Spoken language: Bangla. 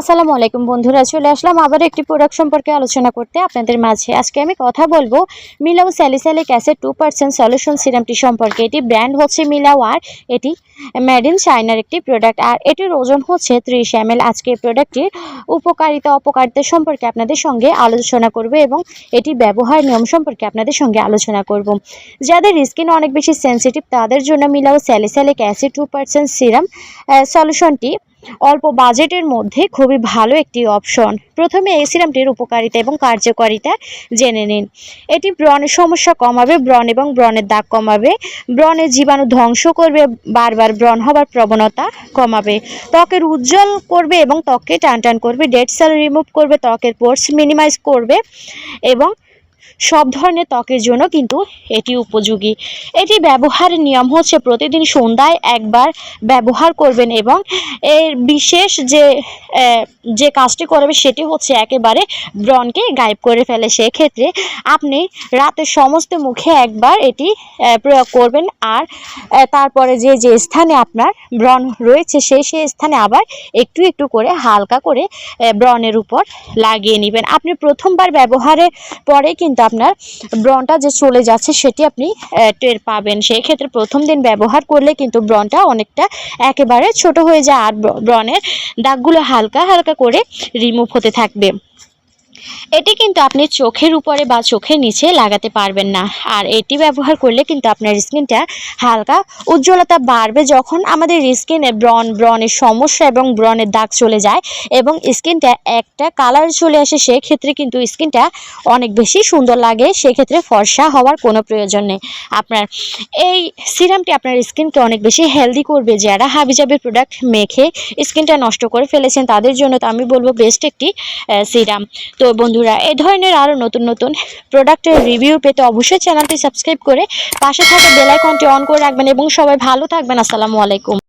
আসসালামু আলাইকুম বন্ধুরা, চলে আসলাম আবার একটি প্রোডাক্ট সম্পর্কে আলোচনা করতে। আপনাদের মাঝে আজকে আমি কথা বলব মিলাও salicylic acid two percent solution সিরামটি সম্পর্কে। এটি ব্র্যান্ড হচ্ছে মিলাও আর এটি মেড ইন চায়নার একটি প্রোডাক্ট আর এটির ওজন হচ্ছে ত্রিশ এম আজকে এই প্রোডাক্টটির উপকারিতা, অপকারিতা সম্পর্কে আপনাদের সঙ্গে আলোচনা করব এবং এটি ব্যবহার নিয়ম সম্পর্কে আপনাদের সঙ্গে আলোচনা করব। যাদের স্কিন অনেক বেশি সেনসিটিভ তাদের জন্য মিলাও salicylic acid two percent serum সলিউশনটি অল্প বাজেটের মধ্যে খুবই ভালো একটি অপশন প্রথমে এই সিরামটির উপকারিতা এবং কার্যকারিতা জেনে নিন। এটি ব্রণের সমস্যা কমাবে, ব্রণ এবং ব্রণের দাগ কমাবে, ব্রণের জীবাণু ধ্বংস করবে, বারবার ব্রণ হবার প্রবণতা কমাবে। ত্বকের উজ্জ্বল করবে এবং ত্বককে টান টান করবে ডেড সেল রিমুভ করবে, ত্বকের পোর্স মিনিমাইজ করবে এবং সব ধরনের ত্বকের জন্য কিন্তু এটি উপযোগী। এটি ব্যবহারের নিয়ম হচ্ছে প্রতিদিন সন্ধ্যায় একবার ব্যবহার করবেন এবং এর বিশেষ যে যে কাজটি করবে সেটি হচ্ছে একেবারে ব্রণকে গায়েব করে ফেলে। সেক্ষেত্রে আপনি রাতের সমস্ত মুখে একবার এটি প্রয়োগ করবেন আর তারপরে যে যে স্থানে আপনার ব্রণ রয়েছে সেই সেই স্থানে আবার একটু একটু করে হালকা করে ব্রণের উপর লাগিয়ে নেবেন। আপনি প্রথমবার ব্যবহারের পরে কিন্তু আপনার ব্রনটা যে চলে যাচ্ছে সেটি আপনি টের পাবেন। সেই ক্ষেত্রে প্রথম দিন ব্যবহার করলে কিন্তু ব্রনটা অনেকটা একেবারে ছোট হয়ে যায়। আর ব্র- ব্রণের দাগগুলো হালকা হালকা করে রিমুভ হতে থাকবে। এটি কিন্তু আপনি চোখের উপরে বা চোখের নিচে লাগাতে পারবেন না। আর এটি ব্যবহার করলে কিন্তু আপনার স্কিনটা হালকা উজ্জ্বলতা বাড়বে যখন আমাদের স্কিনে ব্রন ব্রনের সমস্যা এবং ব্রনের দাগ চলে যায় এবং স্কিনটা একটা কালার চলে আসে, সেক্ষেত্রে কিন্তু স্কিনটা অনেক বেশি সুন্দর লাগে, সেক্ষেত্রে ফর্সা হওয়ার কোনো প্রয়োজন নেই। আপনার এই সিরামটি আপনার স্কিনকে অনেক বেশি হেলদি করবে। যারা হাবিজাবি প্রোডাক্ট মেখে স্কিনটা নষ্ট করে ফেলেছেন, তাদের জন্য তো আমি বলব বেস্ট একটি সিরাম। তো বন্ধুরা, এ ধরনের আরও নতুন নতুন প্রোডাক্টের রিভিউ পেতে অবশ্যই চ্যানেলটি সাবস্ক্রাইব করে পাশে থাকা বেলাইকনটি অন করে রাখবেন এবং সবাই ভালো থাকবেন। আসসালামু আলাইকুম।